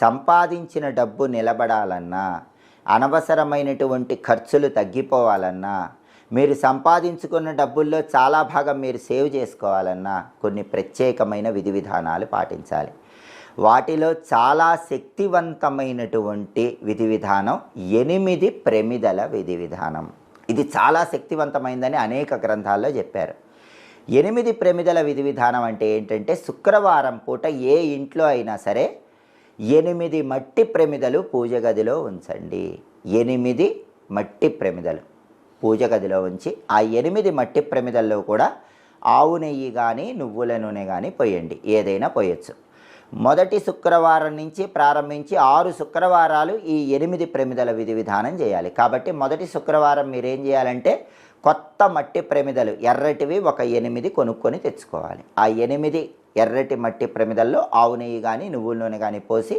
సంపాదించిన డబ్బు నిలబడాలన్నా అనవసరమైనటువంటి ఖర్చులు తగ్గిపోవాలన్నా మీరు సంపాదించుకున్న డబ్బుల్లో చాలా భాగం మీరు సేవ్ చేసుకోవాలన్నా కొన్ని ప్రత్యేకమైన విధి విధానాలు పాటించాలి. వాటిలో చాలా శక్తివంతమైనటువంటి విధి విధానం ఎనిమిది ప్రమిదల విధి విధానం. ఇది చాలా శక్తివంతమైందని అనేక గ్రంథాల్లో చెప్పారు. ఎనిమిది ప్రమిదల విధి విధానం అంటే ఏంటంటే శుక్రవారం పూట ఏ ఇంట్లో అయినా సరే ఎనిమిది మట్టి ప్రమిదలు పూజ గదిలో ఉంచండి. ఎనిమిది మట్టి ప్రమిదలు పూజ గదిలో ఉంచి ఆ ఎనిమిది మట్టి ప్రమిదల్లో కూడా ఆవు నెయ్యి కానీ నువ్వుల నూనె కానీ పోయండి. ఏదైనా పోయొచ్చు. మొదటి శుక్రవారం నుంచి ప్రారంభించి ఆరు శుక్రవారాలు ఈ ఎనిమిది ప్రమిదల విధి విధానం చేయాలి. కాబట్టి మొదటి శుక్రవారం మీరేం చేయాలంటే కొత్త మట్టి ప్రమిదలు ఎర్రటివి ఒక ఎనిమిది కొనుక్కొని తెచ్చుకోవాలి. ఆ ఎనిమిది ఎర్రటి మట్టి ప్రమిదల్లో ఆవు నెయ్యి కానీ నువ్వుల నూనె కానీ పోసి